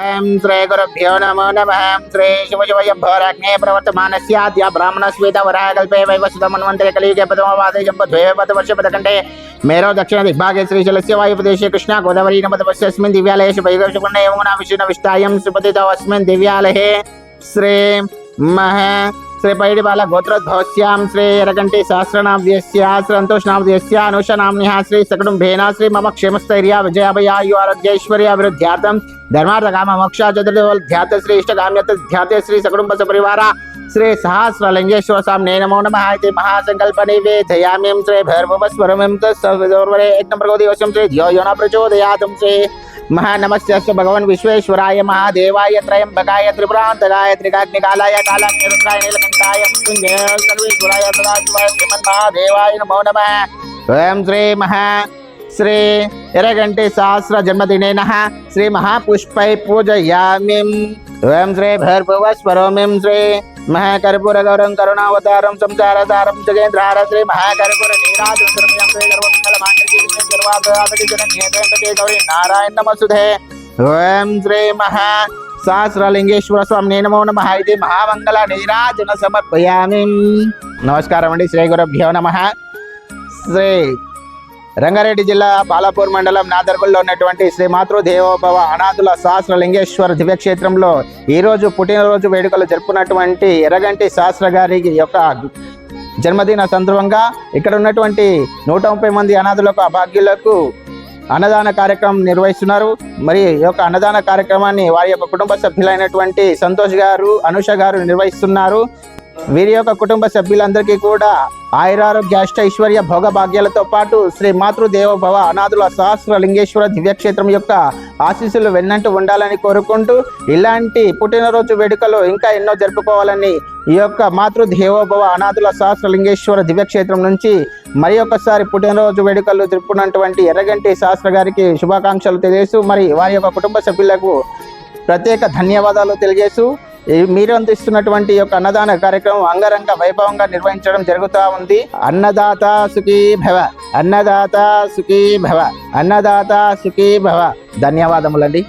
ఓం శ్రీ గురుభ్యో నమో నమ శ్రీ శివ శివయభోరాగ్నే ప్రవర్తమానస్యాద్య బ్రాహ్మణ శ్వేత వరాకల్పే వైవసుత మన్వంతరే కలియుగే ప్రథమవాదే జంబద్వే పద వర్ష పదకంటే మేరో దక్షిణ దిగ్భాగే శ్రీశైలస్య వాయుపదేశే కృష్ణ గోదావరి నమదవస్యస్మిన్ దివ్యాలయ శుభైగశుకుణ యమునా విష్ణు విష్టాయం సుపతితో అస్మిన్ దివ్యాలయే శ్రీ మహా श्रीपैडिबाल गोत्रोद्भवस्यां श्रीयरकण्ठे सहस्रनाम्यस्या श्रीसन्तोषनाम्यस्या अनुषनाम्निः श्रीसकुटुम्भेन श्री मम क्षेमस्थैर्या विजयाभया युवारोग्यैश्वर्याभिवृद्ध्यार्थं धर्मार्थकाममोक्षा चतुर्ध्यात श्री इष्टकाम्यतध्याते श्री सकुटुम्ब सपरिवारा श्री सहस्रलिङ्गेश्वर स्वामिने नमो नमः इति महासङ्कल्पने वेधयाम्यं श्री भैरवस्वरमिं तस्सर्वरे एक नम्बर को दिवसं श्री धियो यो श्री महानमस्यस्तु भगवान विश्वेश्वराय, महादेवाय, त्रयंबकाय त्रिपुरांतकाय त्रिकाग्निकालाय, कालाग्निरुद्राय नीलकंठाय मृत्युंजय नमो नमः। स्वयं श्री महा, श्री यरगंटे सहस्र जन्मदिने नः श्री महापुष्पै पूजयामि। स्वयं श्री भैरभुव स्वरोमि श्री महाकर्पूर गौरं करुणावतारं, संसारसारं, जगेन्द्रहार, श्री महाकर्पूर नीराजं श्री నారాయణ నమసుధే ఓం శ్రీ మహా సహస్రలింగేశ్వర స్వామి నమో నమ ఇది మహామంగళ నీరాజన సమర్పయామి నమస్కారం అండి శ్రీ గురుభ్యో నమ శ్రీ రంగారెడ్డి జిల్లా పాలపూర్ మండలం నాదర్గుల్లో ఉన్నటువంటి శ్రీ మాతృదేవోభవ అనాథుల సహస్ర లింగేశ్వర దివ్యక్షేత్రంలో ఈరోజు పుట్టినరోజు వేడుకలు జరుపుకున్నటువంటి ఎర్రగంటి శాస్త్ర గారి యొక్క జన్మదిన సందర్భంగా ఇక్కడ ఉన్నటువంటి నూట ముప్పై మంది అనాథులకు అభాగ్యులకు అన్నదాన కార్యక్రమం నిర్వహిస్తున్నారు. మరి ఈ యొక్క అన్నదాన కార్యక్రమాన్ని వారి యొక్క కుటుంబ సభ్యులైనటువంటి సంతోష్ గారు అనుష గారు నిర్వహిస్తున్నారు. వీరి యొక్క కుటుంబ సభ్యులందరికీ కూడా ఆయురారోగ్య అష్ట ఐశ్వర్య భోగభాగ్యాలతో పాటు శ్రీ మాతృదేవోభవ అనాథుల సహస్ర లింగేశ్వర దివ్యక్షేత్రం యొక్క ఆశీస్సులు వెన్నంటూ ఉండాలని కోరుకుంటూ ఇలాంటి పుట్టినరోజు వేడుకలు ఇంకా ఎన్నో జరుపుకోవాలని ఈ యొక్క మాతృదేవోభవ అనాథుల సహస్ర లింగేశ్వర దివ్యక్షేత్రం నుంచి మరి ఒకసారి పుట్టినరోజు వేడుకలు జరుపుకున్నటువంటి ఎర్రగంటి శాస్త్ర గారికి శుభాకాంక్షలు తెలియజేస్తూ మరి వారి యొక్క కుటుంబ సభ్యులకు ప్రత్యేక ధన్యవాదాలు తెలియజేస్తూ మీరు అందిస్తున్నటువంటి యొక్క అన్నదాన కార్యక్రమం అంగరంగ వైభవంగా నిర్వహించడం జరుగుతూ ఉంది. అన్నదాత సుఖీ భవ అన్నదాత సుఖీ భవ అన్నదాత సుఖీ భవ. ధన్యవాదములండి.